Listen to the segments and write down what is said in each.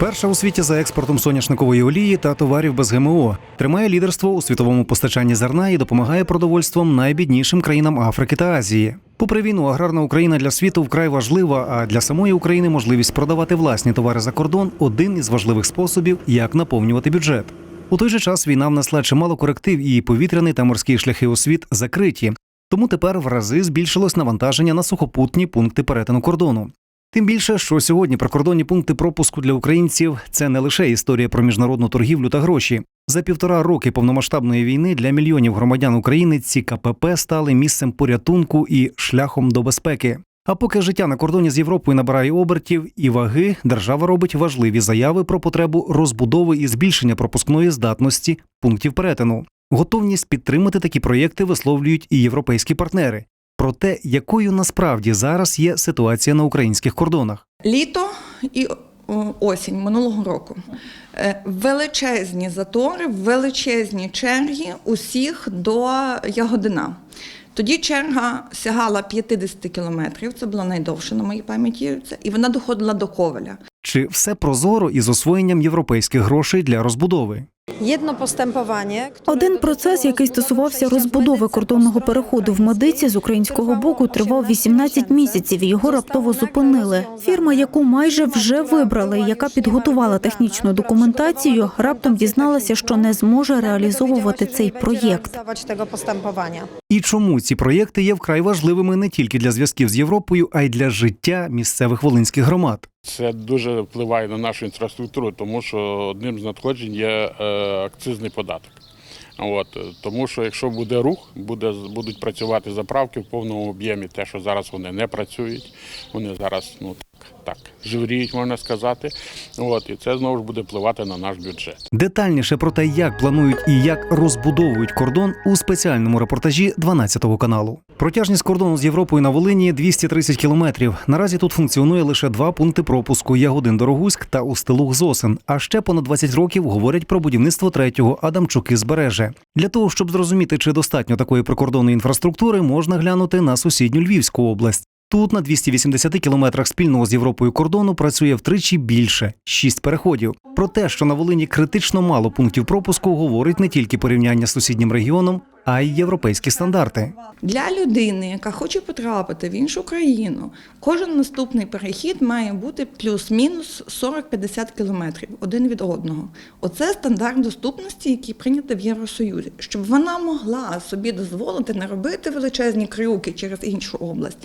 Перша у світі за експортом соняшникової олії та товарів без ГМО тримає лідерство у світовому постачанні зерна і допомагає продовольством найбіднішим країнам Африки та Азії. Попри війну, аграрна Україна для світу вкрай важлива, а для самої України можливість продавати власні товари за кордон один із важливих способів, як наповнювати бюджет. У той же час війна внесла чимало коректив, і повітряний та морські шляхи у світ закриті. Тому тепер в рази збільшилось навантаження на сухопутні пункти перетину кордону. Тим більше, що сьогодні прикордонні пункти пропуску для українців це не лише історія про міжнародну торгівлю та гроші. За півтора роки повномасштабної війни для мільйонів громадян України ці КПП стали місцем порятунку і шляхом до безпеки. А поки життя на кордоні з Європою набирає обертів і ваги, держава робить важливі заяви про потребу розбудови і збільшення пропускної здатності пунктів перетину. Готовність підтримати такі проєкти висловлюють і європейські партнери. Про те, якою насправді зараз є ситуація на українських кордонах. Літо і осінь минулого року. Е, Величезні затори, величезні черги усіх до Ягодина. Тоді черга сягала 50 кілометрів, це було найдовше на моїй пам'яті, і вона доходила до Ковеля. Чи все прозоро із освоєнням європейських грошей для розбудови? Єдно постępowanie. Один процес, який стосувався розбудови кордонного переходу в медиці з українського боку, тривав 18 місяців. і Його раптово зупинили. Фірма, яку майже вже вибрали, яка підготувала технічну документацію, раптом дізналася, що не зможе реалізовувати цей проєкт. І чому ці проєкти є вкрай важливими не тільки для зв'язків з Європою, а й для життя місцевих волинських громад? Це дуже впливає на нашу інфраструктуру, тому що одним з надходжень є е, акцизний податок. От, тому що якщо буде рух, буде, будуть працювати заправки в повному об'ємі, те, що зараз вони не працюють, вони зараз ну, так, живріють, можна сказати. От, і це знову ж буде впливати на наш бюджет. Детальніше про те, як планують і як розбудовують кордон у спеціальному репортажі 12 каналу. Протяжність кордону з Європою на Волині 230 кілометрів. Наразі тут функціонує лише два пункти пропуску: Ягодин Дорогуськ та Устилуг Зосин. А ще понад 20 років говорять про будівництво третього Адамчуки збереже. Для того щоб зрозуміти, чи достатньо такої прикордонної інфраструктури, можна глянути на сусідню Львівську область. Тут на 280 кілометрах спільного з Європою кордону працює втричі більше шість переходів. Про те, що на Волині критично мало пунктів пропуску, говорить не тільки порівняння з сусіднім регіоном, а й європейські стандарти. Для людини, яка хоче потрапити в іншу країну, кожен наступний перехід має бути плюс-мінус 40-50 кілометрів один від одного. Оце стандарт доступності, який прийнятий в Євросоюзі, щоб вона могла собі дозволити не робити величезні крюки через іншу область,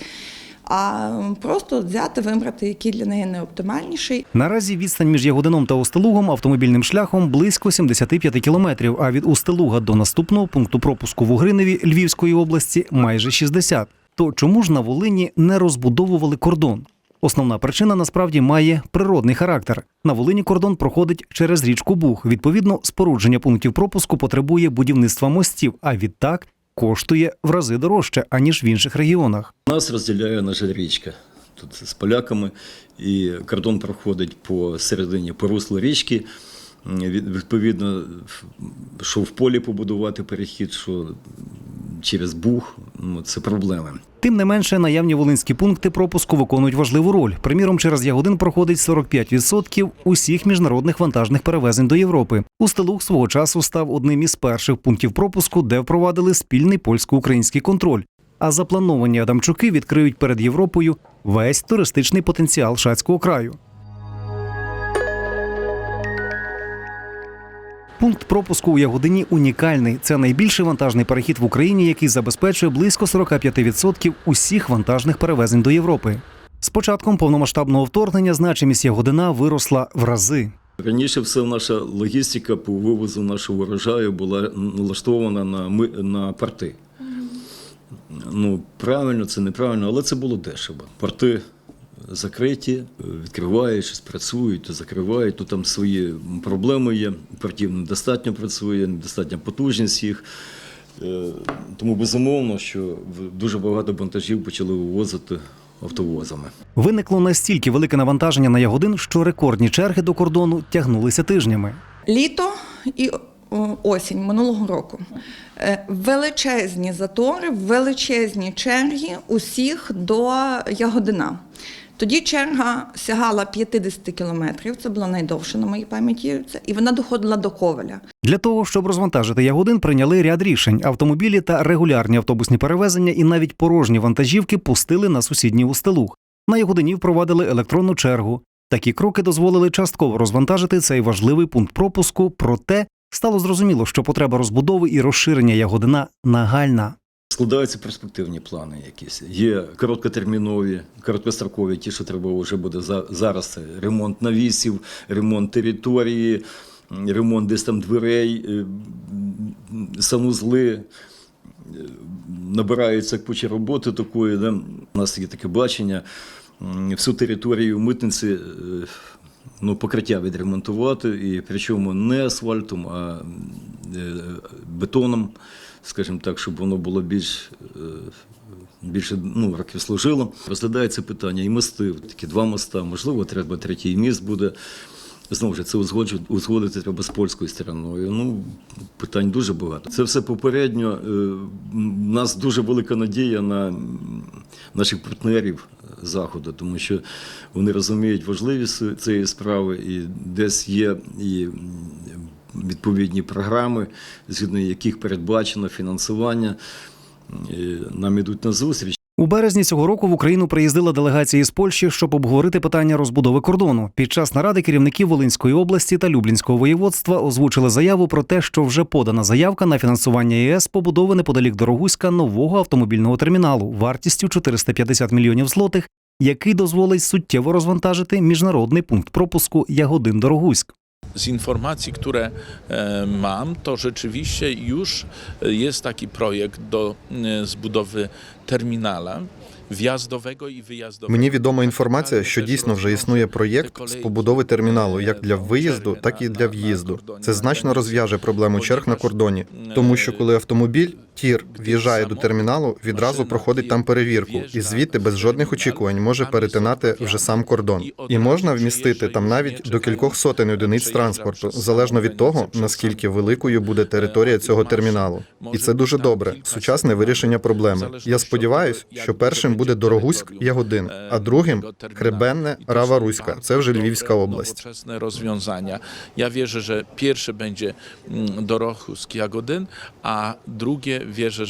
а просто взяти, вибрати, який для неї найоптимальніший. Наразі відстань між Ягодином та Устилугом автомобільним шляхом близько 75 кілометрів, а від Устилуга до наступного пункту пропуску в Угриневі Львівської області майже 60. То чому ж на Волині не розбудовували кордон? Основна причина насправді має природний характер. На Волині кордон проходить через річку Буг. Відповідно, спорудження пунктів пропуску потребує будівництва мостів, а відтак коштує в рази дорожче аніж в інших регіонах. Нас розділяє, на жаль, річка. Тут з поляками, і кордон проходить по середині по руслу річки. Відповідно, що в полі побудувати перехід, що через Буг, ну, це проблеми. Тим не менше, наявні волинські пункти пропуску виконують важливу роль. Приміром, через Ягодин проходить 45% усіх міжнародних вантажних перевезень до Європи. Устилуг свого часу став одним із перших пунктів пропуску, де впровадили спільний польсько-український контроль. А заплановані Адамчуки відкриють перед Європою весь туристичний потенціал шацького краю. Пункт пропуску у Ягодині унікальний. Це найбільший вантажний перехід в Україні, який забезпечує близько 45% усіх вантажних перевезень до Європи. З початком повномасштабного вторгнення значимість Ягодина виросла в рази. Раніше все наша логістика по вивозу нашого урожаю була налаштована на, ми, на порти. Ну, правильно, це неправильно, але це було дешево. Порти закриті, відкривають, щось працюють, то закривають, то там свої проблеми є. Портів недостатньо працює, недостатня потужність їх. Е, Тому безумовно, що в- дуже багато вантажів почали вивозити автовозами. Виникло настільки велике навантаження на Ягодин, що рекордні черги до кордону тягнулися тижнями. Літо і осінь минулого року. Е, Величезні затори, величезні черги усіх до Ягодина. Тоді черга сягала 50 кілометрів, це було найдовше на моїй пам'яті, і вона доходила до Ковеля. Для того, щоб розвантажити Ягодин, прийняли ряд рішень: автомобілі та регулярні автобусні перевезення, і навіть порожні вантажівки пустили на сусідній устилуг. На Ягодині впровадили електронну чергу. Такі кроки дозволили частково розвантажити цей важливий пункт пропуску. Проте стало зрозуміло, що потреба розбудови і розширення Ягодина нагальна. Складаються перспективні плани якісь. Є короткотермінові, короткострокові, ті, що треба вже буде зараз. Це ремонт навісів, ремонт території, ремонт десь там дверей, е, санузли. Е, Набираються куча роботи такої. Да? У нас є таке бачення. Всю територію митниці е, ну, покриття відремонтувати, і причому не асфальтом, а бетоном, скажімо так, щоб воно було більш. е, Більше ну, років служило. Розглядається питання і мости, такі два моста, можливо, треба третій міст буде. Знову ж це узгодити треба з польською стороною. Ну, питань дуже багато. Це все попередньо. Е, У нас дуже велика надія на наших партнерів Заходу, тому що вони розуміють важливість цієї справи, і десь є і відповідні програми, згідно яких передбачено фінансування. Нам ідуть на зустріч. У березні цього року в Україну приїздила делегація із Польщі, щоб обговорити питання розбудови кордону. Під час наради керівників Волинської області та Люблінського воєводства озвучили заяву про те, що вже подана заявка на фінансування ЄС побудови неподалік Дорогуська нового автомобільного терміналу вартістю 450 мільйонів злотих, який дозволить суттєво розвантажити міжнародний пункт пропуску Ягодин Дорогуськ. Z informacji, które e, mam, to rzeczywiście już e, jest taki projekt do e, zbudowy terminala wjazdowego i wyjazdowego. Мені відома інформація, що дійсно вже існує проєкт з побудови терміналу як для виїзду, так і для в'їзду. Це значно розв'яже проблему черг на кордоні, тому що коли автомобіль тір в'їжджає до терміналу, відразу проходить там перевірку, і звідти без жодних очікувань може перетинати вже сам кордон. І можна вмістити там навіть до кількох сотень одиниць транспорту, залежно від того наскільки великою буде територія цього терміналу. І це дуже добре. Сучасне вирішення проблеми. Я сподіваюся, що першим буде Дорогуськ Ягодин, а другим Хребенне Рава Руська. Це вже Львівська область. Nowoczesne rozwiązania. Ja wierzę, że pierwszy będzie mm, Dorochusk Jagodyn, a drugie wierzę,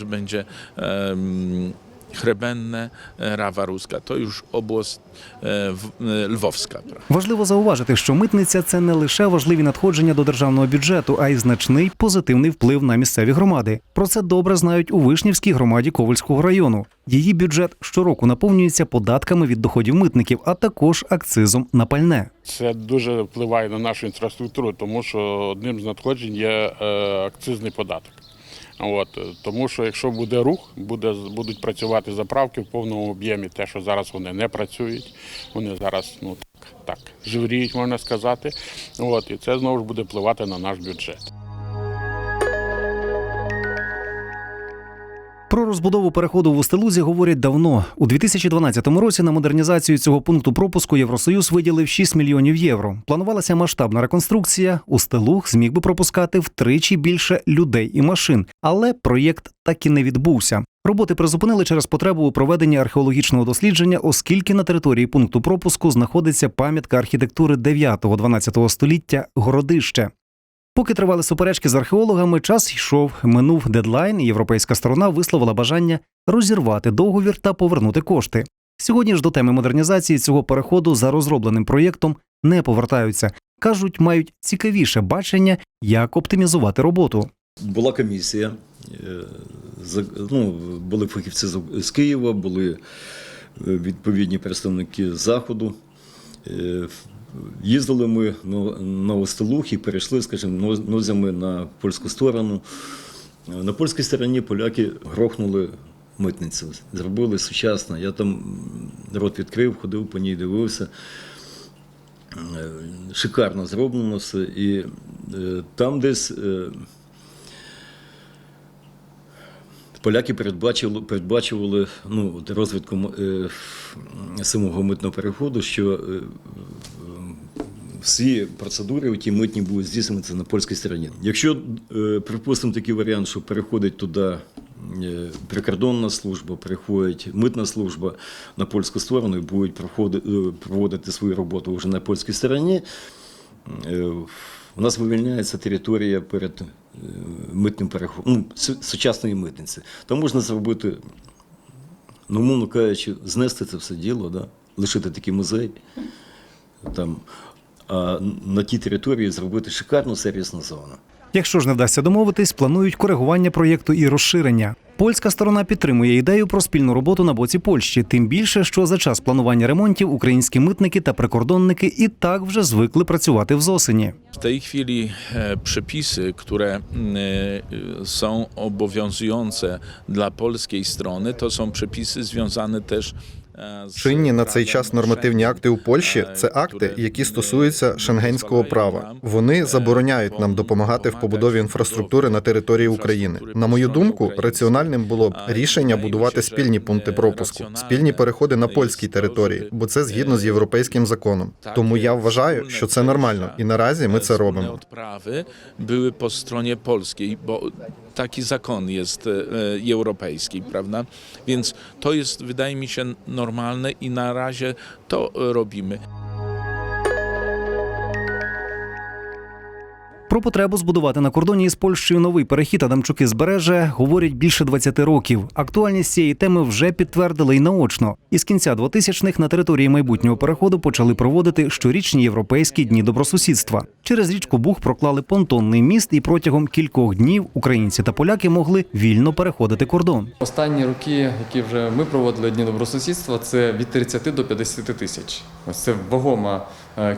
Chrebenne e, Rawa Ruska. Już oblast e, w- e, lwowska. prawda? Важливо зауважити, що митниця це не лише важливі надходження до державного бюджету, а й значний позитивний вплив на місцеві громади. Про це добре знають у Вишнівській громаді Ковальського району. Її бюджет щороку наповнюється податками від доходів митників, а також акцизом на пальне. Це дуже впливає на нашу інфраструктуру, тому що одним з надходжень є е, акцизний податок. От, е, тому що якщо буде рух, буде, будуть працювати заправки в повному об'ємі, те, що зараз вони не працюють, вони зараз ну, так, так живріють, можна сказати. От, і це знову ж буде впливати на наш бюджет. Про розбудову переходу в Устилузі говорять давно. У 2012 році на модернізацію цього пункту пропуску Євросоюз виділив 6 мільйонів євро. Планувалася масштабна реконструкція. Устилуг зміг би пропускати втричі більше людей і машин, але проєкт так і не відбувся. Роботи призупинили через потребу у проведенні археологічного дослідження, оскільки на території пункту пропуску знаходиться пам'ятка архітектури 9-12 століття Городище. Поки тривали суперечки з археологами, час йшов, минув дедлайн, і європейська сторона висловила бажання розірвати договір та повернути кошти. Сьогодні ж до теми модернізації цього переходу за розробленим проєктом не повертаються. кажуть, мають цікавіше бачення, як оптимізувати роботу. Була комісія, е, ну, були фахівці з- Києва, були е, відповідні представники Заходу. Їздили ми на, Остелух і перейшли, скажімо, ноз- нозями на польську сторону. На польській стороні поляки грохнули митницю, зробили сучасно. Я там рот відкрив, ходив по ній, дивився. Е, Шикарно зроблено все. І е, там десь. е, Поляки передбачили, передбачували ну, розвитку самого митного переходу, що всі процедури, ті митні будуть здійснюватися на польській стороні. Якщо, е, припустимо, такий варіант, що переходить туди е, прикордонна служба, приходить митна служба на польську сторону і будуть е, проводити свою роботу вже на польській стороні. У нас вивільняється територія перед митним переходом, ну, сучасної митниці. Там можна зробити, ну, умовно кажучи, знести це все діло, да? лишити такий музей. Там, на тій території зробити шикарну сервісну зону. Якщо ж не вдасться домовитись, планують коригування проєкту і розширення. Польська сторона підтримує ідею про спільну роботу на боці Польщі, тим більше, що за час планування ремонтів українські митники та прикордонники і так вже звикли працювати в зосені. W tej chwili przepisy, które e, są obowiązujące dla polskiej strony, to są przepisy związane też Чинні на цей час нормативні акти у Польщі це акти, які стосуються шенгенського права. Вони забороняють нам допомагати в побудові інфраструктури на території України. На мою думку, раціональним було б рішення будувати спільні пункти пропуску, спільні переходи на польській території, бо це згідно з європейським законом. Тому я вважаю, що це нормально, і наразі ми це робимо. były po stronie polskiej, bo taki zakon jest e, europejski, prawda? Więc to jest, wydaje mi się, normalne i na razie to e, robimy. Про потребу збудувати на кордоні із Польщею новий перехід Адамчуки збереже говорять більше 20 років. Актуальність цієї теми вже підтвердили й наочно. Із кінця 2000-х на території майбутнього переходу почали проводити щорічні європейські дні добросусідства. Через річку Буг проклали понтонний міст, і протягом кількох днів українці та поляки могли вільно переходити кордон. Останні роки, які вже ми проводили дні добросусідства, це від 30 до 50 тисяч. Ось це вагома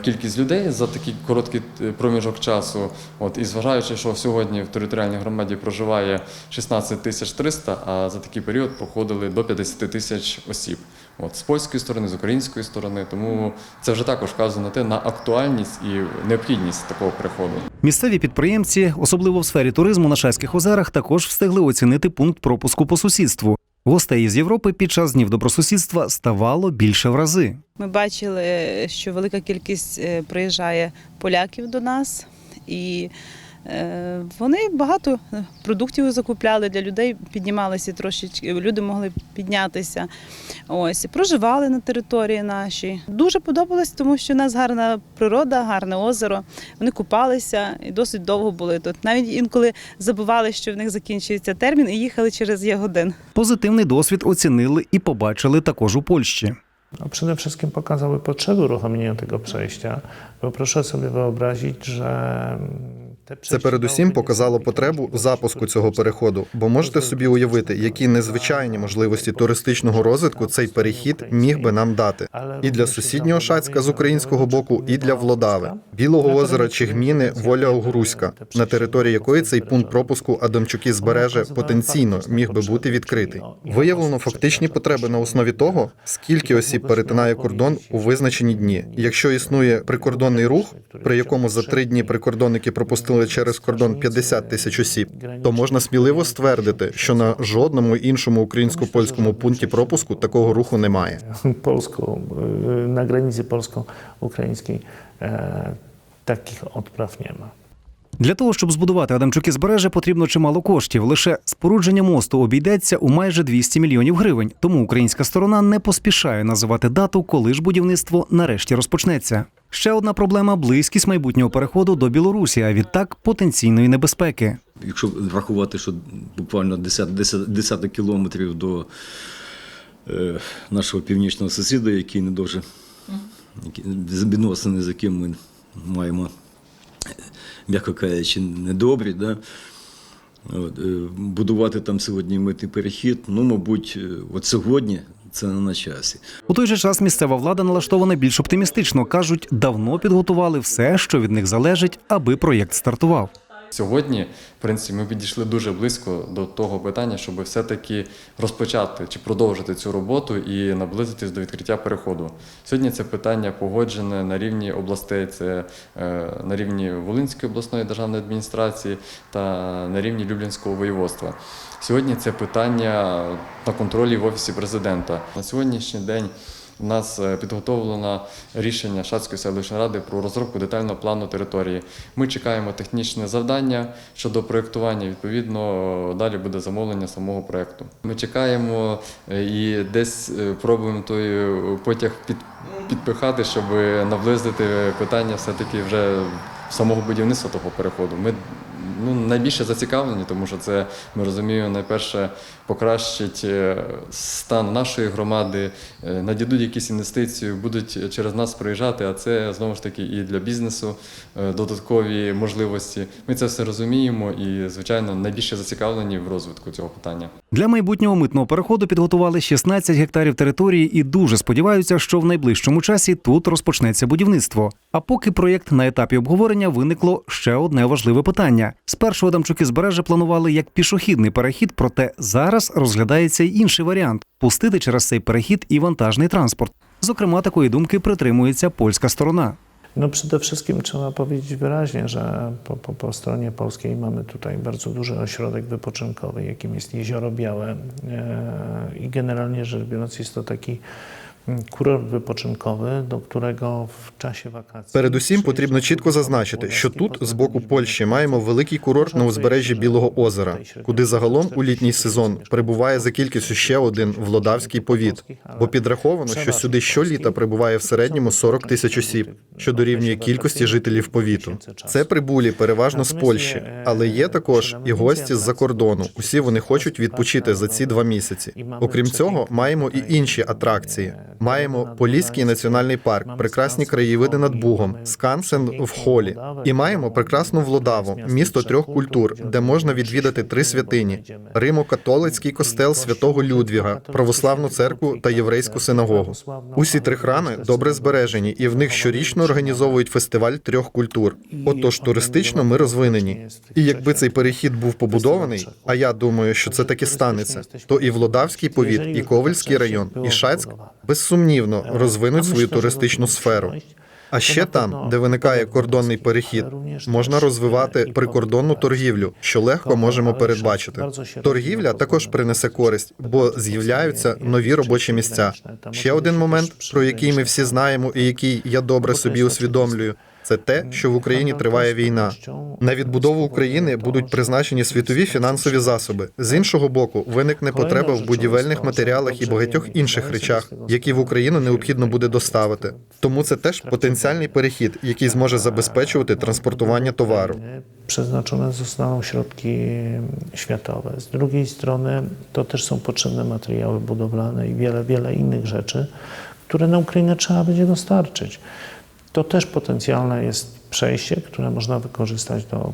кількість людей за такий короткий е, проміжок часу. От і зважаючи, що сьогодні в територіальній громаді проживає 16 тисяч 300, а за такий період походили до 50 тисяч осіб. От з польської сторони, з української сторони, тому це вже також вказує на те на актуальність і необхідність такого переходу. Місцеві підприємці, особливо в сфері туризму на Шайських озерах, також встигли оцінити пункт пропуску по сусідству. Гостей із Європи під час днів добросусідства ставало більше в рази. Ми бачили, що велика кількість е, приїжджає поляків до нас, і вони багато е, продуктів закупляли для людей, піднімалися трошечки, люди могли піднятися. Ось проживали на території нашій. Дуже подобалось, тому що у нас гарна природа, гарне озеро. Вони купалися і досить довго були тут. Навіть інколи забували, що в них закінчується термін, і їхали через Ягодин. Позитивний досвід оцінили і побачили також у Польщі. No, przede wszystkim pokazały potrzeby uruchomienia tego przejścia, bo proszę sobie wyobrazić, że Це передусім показало потребу запуску цього переходу, бо можете собі уявити, які незвичайні можливості туристичного розвитку цей перехід міг би нам дати. І для сусіднього Шацька з українського боку, і для Влодави, Білого озера чи гміни Воля Огруська, на території якої цей пункт пропуску Адамчуки збереже потенційно міг би бути відкритий. Виявлено фактичні потреби на основі того, скільки осіб перетинає кордон у визначені дні. Якщо існує прикордонний рух, при якому за три дні прикордонники пропустили через кордон 50 тисяч осіб, то можна сміливо ствердити, що на жодному іншому українсько-польському пункті пропуску такого руху немає. Польсько на границі польсько-української таких відправ ma. Для того, щоб збудувати Адамчуки збереже, потрібно чимало коштів. Лише спорудження мосту обійдеться у майже 200 мільйонів гривень. Тому українська сторона не поспішає називати дату, коли ж будівництво нарешті розпочнеться. Ще одна проблема близькість майбутнього переходу до Білорусі, а відтак потенційної небезпеки. Якщо врахувати, що буквально 10, 10, 10 кілометрів до е, нашого північного сусіда, який не дуже які- відносини, з яким ми маємо, м'яко кажучи, недобрі, да? От, е, будувати там сьогодні митний перехід, ну, мабуть, е, от сьогодні це не на часі. У той же час місцева влада налаштована більш оптимістично. кажуть, давно підготували все, що від них залежить, аби проєкт стартував. Сьогодні, в принципі, ми підійшли дуже близько до того питання, щоб все-таки розпочати чи продовжити цю роботу і наблизитись до відкриття переходу. Сьогодні це питання погоджене на рівні областей, це е, на рівні Волинської обласної державної адміністрації та на рівні Люблінського воєводства. Сьогодні це питання на контролі в офісі президента. На сьогоднішній день У нас е, підготовлено рішення Шацької селищної ради про розробку детального плану території. Ми чекаємо технічне завдання щодо проєктування. Відповідно, далі буде замовлення самого проєкту. Ми чекаємо е, і десь е, пробуємо той потяг під, підпихати, щоб наблизити питання все-таки вже самого будівництва того переходу. Ми ну, найбільше зацікавлені, тому що це ми розуміємо, найперше покращить е, стан нашої громади, е, надійдуть якісь інвестиції, будуть через нас приїжджати, а це знову ж таки і для бізнесу е, додаткові можливості. Ми це все розуміємо і, звичайно, найбільше зацікавлені в розвитку цього питання. Для майбутнього митного переходу підготували 16 гектарів території і дуже сподіваються, що в найближчому часі тут розпочнеться будівництво. А поки проєкт на етапі обговорення виникло ще одне важливе питання. Спершу Адамчуки з бережа планували як пішохідний перехід, проте зараз розглядається й інший варіант пустити через цей перехід і вантажний транспорт. Зокрема, такої думки притримується польська сторона. No przede wszystkim trzeba powiedzieć wyraźnie, że po, po, po stronie polskiej mamy tutaj bardzo duży ośrodek wypoczynkowy, jakim jest Jezioro Białe. E, i generalnie rzecz biorąc jest to taki kurort wypoczynkowy, do którego w czasie wakacji... Передусім потрібно чітко зазначити, що тут з боку Польщі маємо великий курорт на узбережжі Білого озера, куди загалом у літній сезон прибуває за кількістю ще один Влодавський повіт. Бо підраховано, що сюди щоліта прибуває в середньому 40 тисяч осіб, що дорівнює кількості жителів повіту. Це прибулі переважно з Польщі, але є також і гості з-за кордону. Усі вони хочуть відпочити за ці два місяці. Окрім цього, маємо і інші атракції. Маємо Поліський національний парк, прекрасні краєвиди над Бугом, скансен в холі. І маємо прекрасну Владаву, місто трьох культур, де можна відвідати три святині: Римо-католицький костел святого Людвіга, православну церкву та єврейську синагогу. Усі три храми добре збережені, і в них щорічно організовують фестиваль трьох культур. Отож, туристично ми розвинені. І якби цей перехід був побудований, а я думаю, що це таки станеться, то і Владавський повіт, і Ковельський район, і Шацьк безсумнівно розвинуть свою туристичну сферу. А ще там, де виникає кордонний перехід, можна розвивати прикордонну торгівлю, що легко можемо передбачити. Торгівля також принесе користь, бо з'являються нові робочі місця. Ще один момент, про який ми всі знаємо, і який я добре собі усвідомлюю. Це те, що в Україні триває війна. На відбудову України будуть призначені світові фінансові засоби. З іншого боку, виникне потреба в будівельних матеріалах і багатьох інших речах, які в Україну необхідно буде доставити. Тому це теж потенціальний перехід, який зможе забезпечувати транспортування товару. Przeznaczone zostaną środki światowe. Z drugiej strony to też są potrzebne materiały budowlane i wiele, wiele innych rzeczy, które na Ukrainę trzeba będzie dostarczyć. To też potencjalne jest przejście, które można wykorzystać do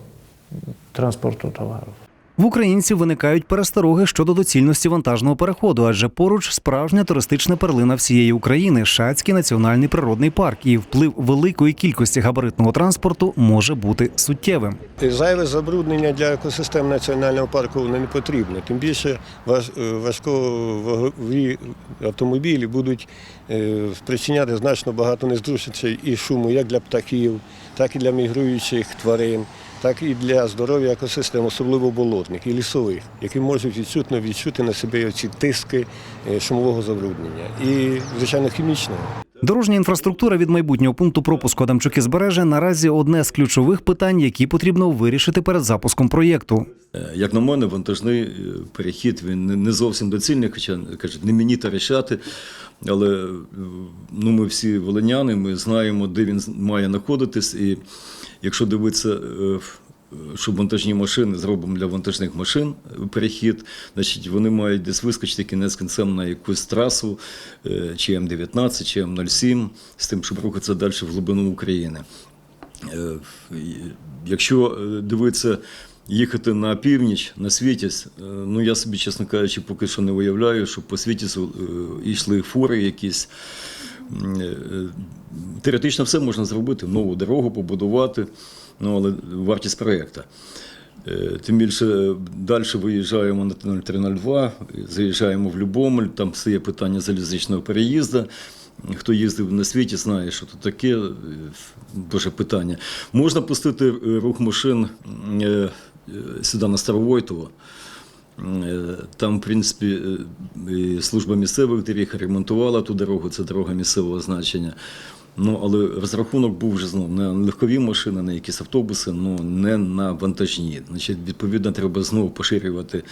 transportu towarów. В українців виникають перестороги щодо доцільності вантажного переходу, адже поруч справжня туристична перлина всієї України Шацький національний природний парк, і вплив великої кількості габаритного транспорту може бути суттєвим. Зайве забруднення для екосистем національного парку не потрібно. Тим більше е, важковагові автомобілі будуть е, спричиняти значно багато незручностей і шуму як для птахів, так і для мігруючих тварин, так і для здоров'я екосистем, особливо болотних і лісових, які можуть відчутно відчути на себе ці тиски е, шумового забруднення і, звичайно, хімічного. Дорожня інфраструктура від майбутнього пункту пропуску Адамчуки збережжя наразі одне з ключових питань, які потрібно вирішити перед запуском проєкту. Е, Як на мене, вантажний е, перехід він не- зовсім доцільний, хоча кажуть, не мені та рішати. Але ну, ми всі волиняни, ми знаємо, де він має знаходитись. І якщо дивитися, е, що вантажні машини зробимо для вантажних машин е, перехід, значить вони мають десь вискочити кінець кінцем на якусь трасу, е, чи М19, чи М07, з тим, щоб рухатися далі в глибину України. Е, Якщо е, дивитися, їхати на північ, на Світязь, е, ну я собі, чесно кажучи, поки що не виявляю, що по Світязю е, йшли фури якісь. М, е, Теоретично все можна зробити, нову дорогу побудувати, ну, але вартість проєкту. Е, Тим більше далі виїжджаємо на 0302, заїжджаємо в Любомель, там все є питання залізничного переїзду. Хто їздив на світі, знає, що тут таке. е, Дуже питання. Можна пустити е, рух машин е, е, сюди на Старовойтово. Е, Там, в принципі, е, служба місцевих доріг ремонтувала ту дорогу, це дорога місцевого значення. Ну, але розрахунок був вже знову на легкові машини, на якісь автобуси, ну не на вантажні. Значить, відповідно, треба знову поширювати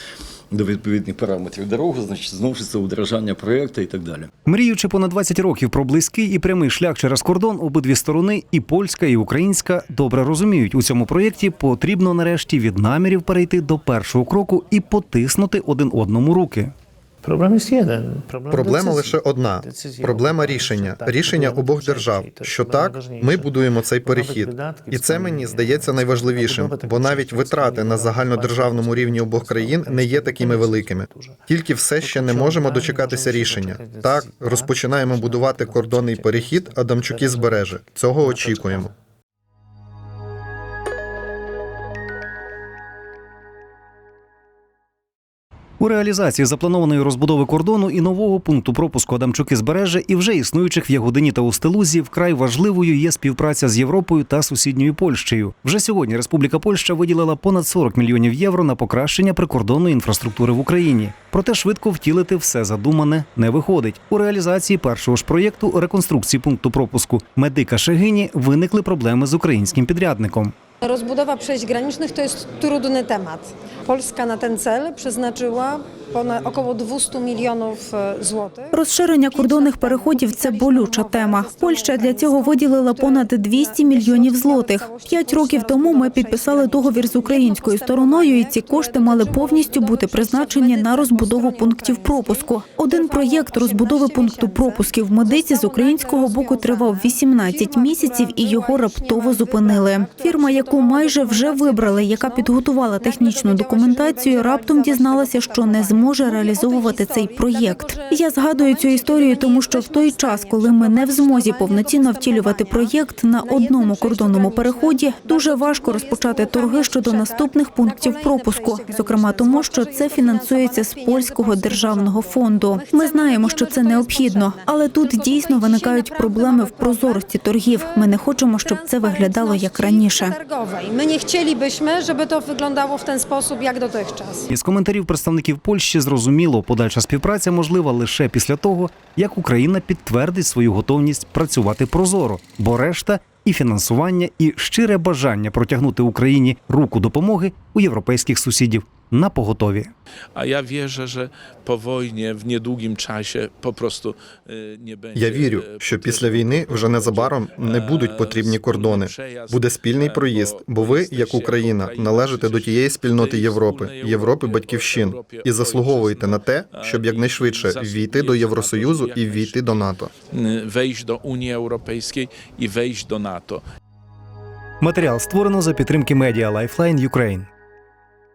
до відповідних параметрів дорогу, значить, знову ж це удорожання проєкту і так далі. Мріючи понад 20 років про близький і прямий шлях через кордон, обидві сторони, і польська, і українська, добре розуміють, у цьому проєкті потрібно нарешті від намірів перейти до першого кроку і потиснути один одному руки. Problem jest jeden. Problem Проблема лише одна: проблема рішення, рішення обох держав. Що так, ми будуємо цей перехід, і це мені здається найважливішим, бо навіть витрати на загальнодержавному рівні обох країн не є такими великими. Тільки все ще не можемо дочекатися рішення. Так, розпочинаємо будувати кордонний перехід, Адамчуки збереже. Цього очікуємо. У реалізації запланованої розбудови кордону і нового пункту пропуску Адамчуки збережжя і вже існуючих в Ягодині та Устилузі вкрай важливою є співпраця з Європою та сусідньою Польщею. Вже сьогодні Республіка Польща виділила понад 40 мільйонів євро на покращення прикордонної інфраструктури в Україні. Проте швидко втілити все задумане не виходить. У реалізації першого ж проєкту реконструкції пункту пропуску Медика Шегині виникли проблеми з українським підрядником. Rozbudowa przejść granicznych to jest trudny temat. Polska na ten cel przeznaczyła ponad, około 200 milionów e, złotych. Розширення кордонних переходів це болюча тема. Польща для цього виділила понад 200 мільйонів злотих. П'ять років тому ми підписали договір з українською стороною, і ці кошти мали повністю бути призначені на розбудову пунктів пропуску. Один проєкт розбудови пункту пропусків в медиці з українського боку тривав 18 місяців, і його раптово зупинили. Фірма, яку майже вже вибрали, яка підготувала технічну документацію, раптом дізналася, що не зможе реалізовувати цей проєкт. Я згадую цю історію, тому що в той час, коли ми не в змозі повноцінно втілювати проєкт на одному кордонному переході, дуже важко розпочати торги щодо наступних пунктів пропуску, зокрема тому, що це фінансується з польського державного фонду. Ми знаємо, що це необхідно, але тут дійсно виникають проблеми в прозорості торгів. Ми не хочемо, щоб це виглядало як раніше. My nie chcielibyśmy, żeby to wyglądało w ten sposób jak dotychczas. Із коментарів представників Польщі зрозуміло, подальша співпраця можлива лише після того, як Україна підтвердить свою готовність працювати прозоро, бо решта і фінансування, і щире бажання протягнути Україні руку допомоги у європейських сусідів на поготові. A ja wierzę, że po wojnie w niedługim czasie po prostu nie będzie. Я вірю, e, що після війни вже незабаром не будуть потрібні кордони. Буде спільний проїзд, бо ви, як Україна, належите до тієї спільноти Європи, Європи батьківщин, і заслуговуєте на те, щоб якнайшвидше ввійти до Євросоюзу і ввійти до НАТО. wejść do Unii Europejskiej i wejść do NATO. Матеріал створено за підтримки медіа Lifeline Ukraine.